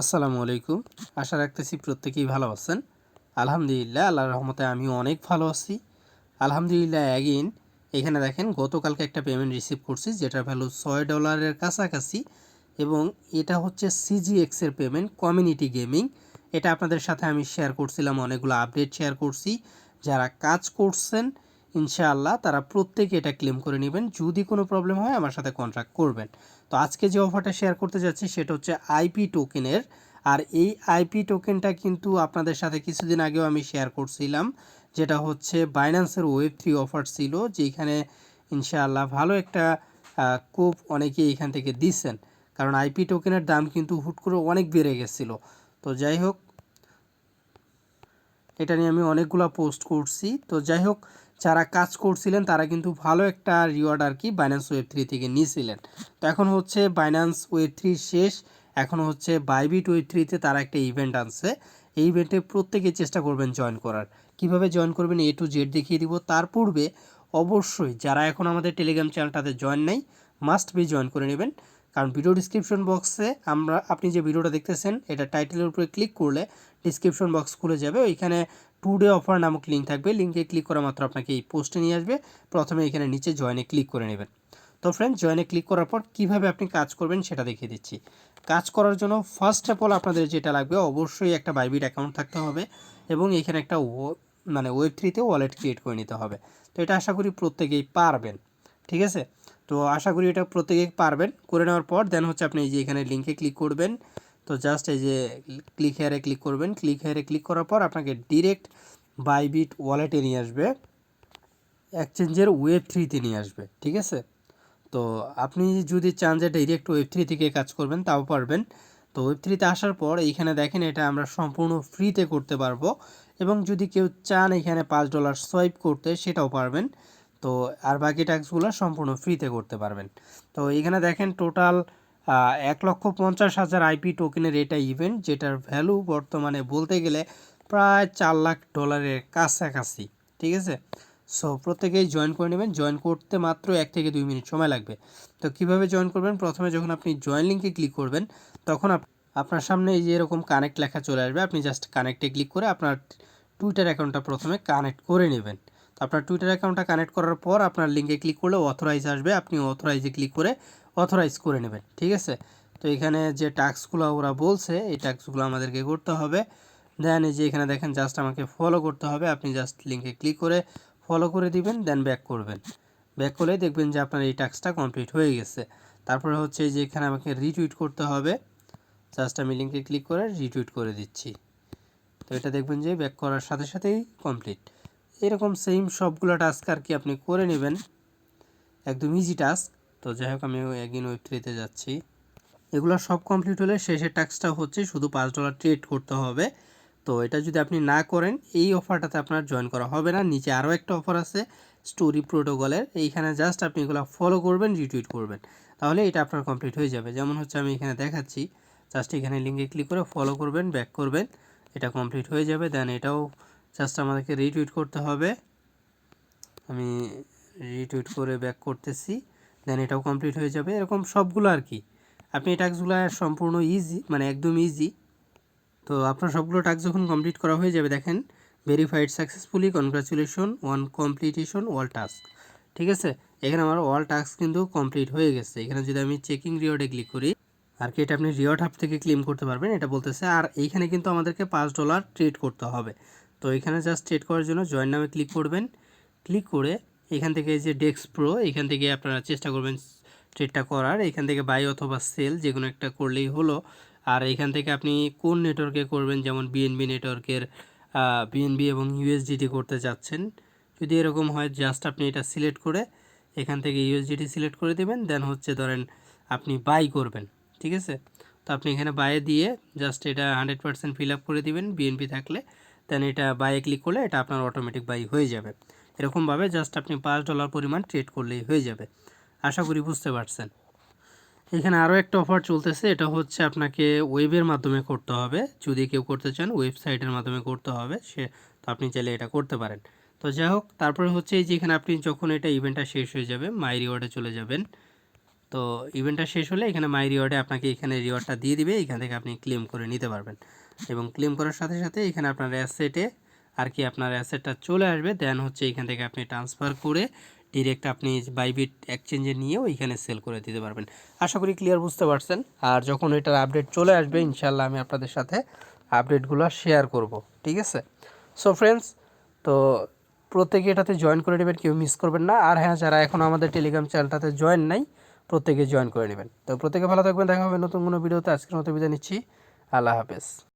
আসসালামু আলাইকুম। আশা রাখতেছি প্রত্যেকেই ভালো আছেন। আলহামদুলিল্লাহ, আল্লাহর রহমতে আমিও অনেক ভালো আছি। আলহামদুলিল্লাহ অ্যাগেন এখানে দেখেন, গতকালকে একটা পেমেন্ট রিসিভ করছি, যেটার ভ্যালু ছয় ডলারের কাছাকাছি, এবং এটা হচ্ছে সিজিএক্স এর পেমেন্ট কমিউনিটি গেমিং এটা আপনাদের সাথে আমি শেয়ার করছিলাম, অনেকগুলো আপডেট শেয়ার করছি। যারা কাজ করছেন, ইনশাআল্লাহ, তারা প্রত্যেকে এটা ক্লেম করে নেবেন। যদি কোনো প্রবলেম হয়, আমার সাথে কন্ট্যাক্ট করবেন। তো আজকে যে অফারটা শেয়ার করতে যাচ্ছি সেটা হচ্ছে আইপি টোকেনের আর এই আইপি টোকেনটা কিন্তু আপনাদের সাথে কিছুদিন আগেও আমি শেয়ার করছিলাম, যেটা হচ্ছে বাইন্যান্সের ওয়েব থ্রি অফার ছিল, যেখানে ইনশাআল্লাহ ভালো একটা কোপ অনেকে এখান থেকে দিচ্ছেন। কারণ আইপি টোকেনের দাম কিন্তু হুট করে অনেক বেড়ে গেছিল। তো যাই হোক এটা নিয়ে আমি অনেকগুলো পোস্ট করছি। তো যাই হোক, যারা কাজ করছিলেন, তারা কিন্তু ভালো একটা রিওয়ার্ড আর কি বাইন্যান্স ওয়েব থ্রি থেকে নিয়েছিলেন তো এখন হচ্ছে বাইন্যান্স ওয়েব থ্রি শেষ। এখন হচ্ছে বাইবিট ওয়েব থ্রিতে তারা একটা ইভেন্ট আনছে। এই ইভেন্টে প্রত্যেকে চেষ্টা করবেন জয়েন করার। কীভাবে জয়েন করবেন এ টু জেড দেখিয়ে দিব। তার পূর্বে অবশ্যই যারা এখন আমাদের টেলিগ্রাম চ্যানেলটাতে জয়েন নেই মাস্ট বি জয়েন করে নেবেন। কারণ ভিডিও ডিসক্রিপশন বক্সে আমরা, আপনি যে ভিডিওটা দেখতেছেন, এটা টাইটেলের উপরে ক্লিক করলে ডিসক্রিপশন বক্স খুলে যাবে। ওইখানে টু ডে অফার নামক লিঙ্ক থাকবে। লিঙ্কে ক্লিক করা মাত্র আপনাকে এই পোস্টে নিয়ে আসবে। প্রথমে এখানে নিচে জয়েনে ক্লিক করে নেবেন। তো ফ্রেন্ড জয়েনে ক্লিক করার পর কীভাবে আপনি কাজ করবেন সেটা দেখিয়ে দিচ্ছি। কাজ করার জন্য ফার্স্ট অফ অল আপনাদের যেটা লাগবে, অবশ্যই একটা বাইবিট অ্যাকাউন্ট থাকতে হবে এবং এখানে একটা মানে ওয়েব থ্রিতে ওয়ালেট ক্রিয়েট করে নিতে হবে। তো এটা আশা করি প্রত্যেকেই পারবেন। ঠিক আছে? তো আশা করি এটা প্রত্যেকে পারবেন। করে নেওয়ার পর দেন হচ্ছে আপনি এই যে এখানে লিঙ্কে ক্লিক করবেন। তো জাস্ট এই যে ক্লিক হেয়ারে ক্লিক করবেন। ক্লিক হেয়ারে ক্লিক করার পর আপনাকে ডিরেক্ট বাইবিট ওয়ালেটে নিয়ে আসবে। এক্সচেঞ্জের ওয়েব থ্রিতে নিয়ে আসবে। ঠিক আছে? তো আপনি যদি চান যে ডিরেক্ট ওয়েব থ্রি থেকে কাজ করবেন, তাও পারবেন। তো ওয়েব থ্রিতে আসার পর এইখানে দেখেন এটা আমরা সম্পূর্ণ ফ্রিতে করতে পারব। এবং যদি কেউ চান এখানে পাঁচ ডলার সোয়াইপ করতে, সেটাও পারবেন। তো আর বাকি ট্যাক্সগুলো সম্পূর্ণ ফ্রিতে করতে পারবেন। তো এখানে দেখেন টোটাল এক লক্ষ পঞ্চাশ হাজার আইপি টোকেনের এটা ইভেন্ট যেটার ভ্যালু বর্তমানে বলতে গেলে প্রায় চার লাখ ডলারের কাছাকাছি, ঠিক আছে? সো প্রত্যেকেই জয়েন করে নেবেন। জয়েন করতে মাত্র এক থেকে দুই মিনিট সময় লাগবে। তো কীভাবে জয়েন করবেন? প্রথমে যখন আপনি জয়েন লিঙ্কে ক্লিক করবেন, তখন আপনার সামনে এই যে এরকম কানেক্ট লেখা চলে আসবে। আপনি জাস্ট কানেক্টে ক্লিক করে আপনার টুইটার অ্যাকাউন্টটা প্রথমে কানেক্ট করে নেবেন। আপনার টুইটার অ্যাকাউন্টটা কানেক্ট করার পর আপনার লিঙ্কে ক্লিক করলে অথরাইজ আসবে। আপনি অথরাইজে ক্লিক করে অথরাইজ করে নেবেন, ঠিক আছে? তো এখানে যে টাস্কগুলো ওরা বলছে, এই টাস্কগুলো আমাদেরকে করতে হবে। দেন এই যে এখানে দেখেন জাস্ট আমাকে ফলো করতে হবে। আপনি জাস্ট লিঙ্কে ক্লিক করে ফলো করে দিবেন দেন ব্যাক করবেন। ব্যাক করলে দেখবেন যে আপনার এই টাস্কটা কমপ্লিট হয়ে গেছে। তারপরে হচ্ছে যে এখানে আমাকে রিটুইট করতে হবে। জাস্ট আমি লিঙ্কে ক্লিক করে রিটুইট করে দিচ্ছি। তো এটা দেখবেন যে ব্যাক করার সাথে সাথেই কমপ্লিট এরকম সেম সবগুলো টাস্ক আর কি আপনি করে নেবেন। একদম ইজি টাস্ক তো যাই হোক আমি একদিন ওয়েব থ্রিতে যাচ্ছি। এগুলো সব কমপ্লিট হলে শেষের টাস্কটা হচ্ছে শুধু পাঁচ ডলার ট্রেড করতে হবে। তো এটা যদি আপনি না করেন, এই অফারটাতে আপনার জয়েন করা হবে না। নিচে আরও একটা অফার আছে স্টোরি প্রোটোকলের এইখানে জাস্ট আপনি এগুলো ফলো করবেন রিটুইট করবেন। তাহলে এটা আপনার কমপ্লিট হয়ে যাবে। যেমন হচ্ছে আমি এখানে দেখাচ্ছি জাস্ট এখানে লিঙ্কে ক্লিক করে ফলো করবেন ব্যাক করবেন। এটা কমপ্লিট হয়ে যাবে। দেন এটাও জাস্ট আমাদেরকে রিটুইট করতে হবে। আমি রিটুইট করে ব্যাক করতেছি। দেন এটাও কমপ্লিট হয়ে যাবে। এরকম সবগুলো আর কি। আপনি এই টাস্কগুলো সম্পূর্ণ ইজি মানে একদম ইজি তো আপনার সবগুলো টাস্ক যখন কমপ্লিট করা হয়ে যাবে, দেখেন verified successfully congratulation one completion all task ঠিক আছে? এখানে আমার অল টাস্ক কিন্তু কমপ্লিট হয়ে গেছে। এখানে যদি আমি চেকিং রিওয়ার্ডে ক্লিক করি, আর কি এটা আপনি রিওয়ার্ড হাব থেকে ক্লেম করতে পারবেন, এটা বলতেছে। আর এইখানে কিন্তু আমাদেরকে পাঁচ ডলার ট্রেড করতে হবে। তো এখানে জাস্ট ট্রেড করার জন্য জয়েন নামে ক্লিক করবেন। ক্লিক করে এখান থেকে যে ডেক্স প্রো এখান থেকে আপনারা চেষ্টা করবেন ট্রেডটা করার। এখান থেকে বাই অথবা সেল যে কোনো একটা করলেই হলো। আর এখান থেকে আপনি কোন নেটওয়ার্কে করবেন, যেমন বিএনবি নেটওয়ার্কের বিএনবি এবং ইউএসডিটি করতে যাচ্ছেন যদি এরকম হয় জাস্ট আপনি এটা সিলেক্ট করে এখান থেকে ইউএসডিটি সিলেক্ট করে দেবেন। দেন হচ্ছে ধরেন আপনি বাই করবেন, ঠিক আছে? তো আপনি এখানে বাইয়ে দিয়ে জাস্ট এটা হান্ড্রেড পার্সেন্ট ফিল আপ করে দিবেন বিএনপি থাকলে। দেন এটা বাইয়ে ক্লিক করলে এটা আপনার অটোমেটিক বাই হয়ে যাবে। এরকমভাবে জাস্ট আপনি পাঁচ ডলার পরিমাণ ট্রেড করলেই হয়ে যাবে। আশা করি বুঝতে পারছেন। এখানে আরও একটা অফার চলতেছে, এটা হচ্ছে আপনাকে ওয়েবের মাধ্যমে করতে হবে। যদি কেউ করতে চান ওয়েবসাইটের মাধ্যমে করতে হবে, সে তো আপনি চাইলে এটা করতে পারেন। তো যাই হোক, তারপরে হচ্ছে এই যে এখানে আপনি যখন এটা ইভেন্টটা শেষ হয়ে যাবে মাই রিওয়ার্ডে চলে যাবেন। তো ইভেন্টটা শেষ হলে এখানে মাই রিওয়ার্ডে আপনাকে এখানে রিওয়ার্ডটা দিয়ে দিবে, এখান থেকে আপনি ক্লেম করে নিতে পারবেন। এবং ক্লেম করার সাথে সাথে এখানে আপনার অ্যাসেটে আর কি আপনার অ্যাসেটটা চলে আসবে দেন হচ্ছে এখান থেকে আপনি ট্রান্সফার করে ডিরেক্ট আপনি বাইবিট এক্সচেঞ্জে নিয়েও এখানে সেল করে দিতে পারবেন। আশা করি ক্লিয়ার বুঝতে পারছেন। আর যখন এটার আপডেট চলে আসবে ইনশাল্লাহ আমি আপনাদের সাথে আপডেটগুলো শেয়ার করব, ঠিক আছে? সো ফ্রেন্ডস তো প্রত্যেকে এটাতে জয়েন করে নেবেন, কেউ মিস করবেন না। আর হ্যাঁ যারা এখন আমাদের টেলিগ্রাম চ্যানেলটাতে জয়েন নাই প্রত্যেকে জয়েন করে নেবেন। তো প্রত্যেকে ভালো থাকবেন, দেখা হবে নতুন কোনো ভিডিওতে। আজকের মতো বিদায় নিচ্ছি। আল্লাহ হাফেজ।